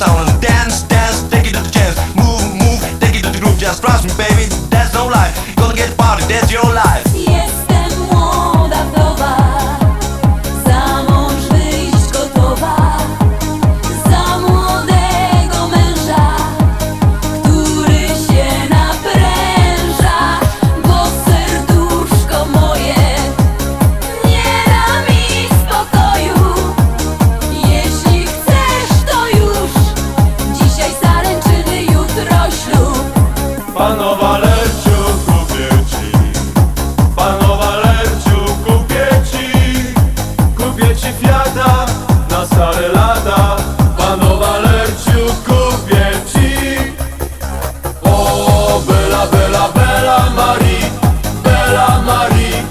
sound dance Fiata na stare lata Panowa Lerciu, kupię ci O, Bela, Bela, Bela Marie Bela Marie,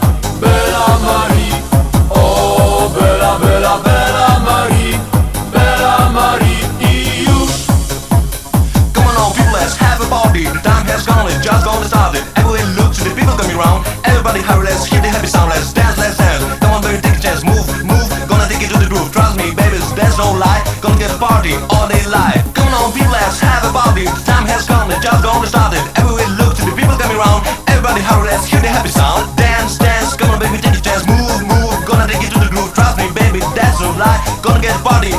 Bela Marie O, Bela, Bela, Bela Marie Bela Marie i już Come on, all people, let's have a party. The time has gone, it's just gonna start it. Everyone look to the people coming around. Everybody hurry, let's hear the happy sound. Let's The time has gone, the just gonna start it. Everyone look to the people coming around. Everybody hurry, let's hear the happy sound. Dance, dance. Come on, baby, take a chance. Move, move. Gonna take it to the groove. Trust me, baby, that's no lie. Gonna get a party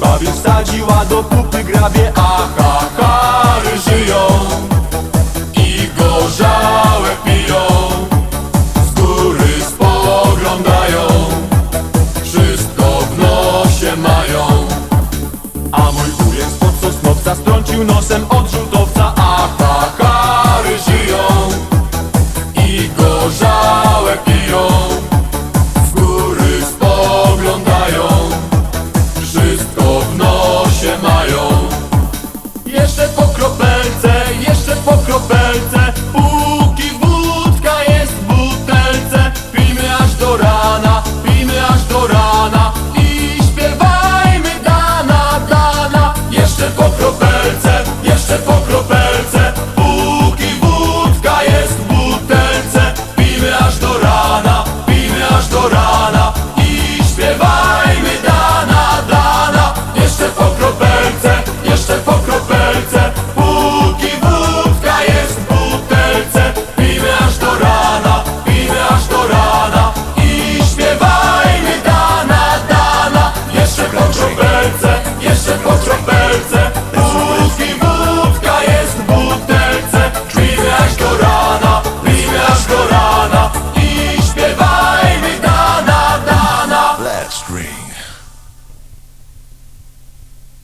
Babi wsadziła do kupy grabie, aha.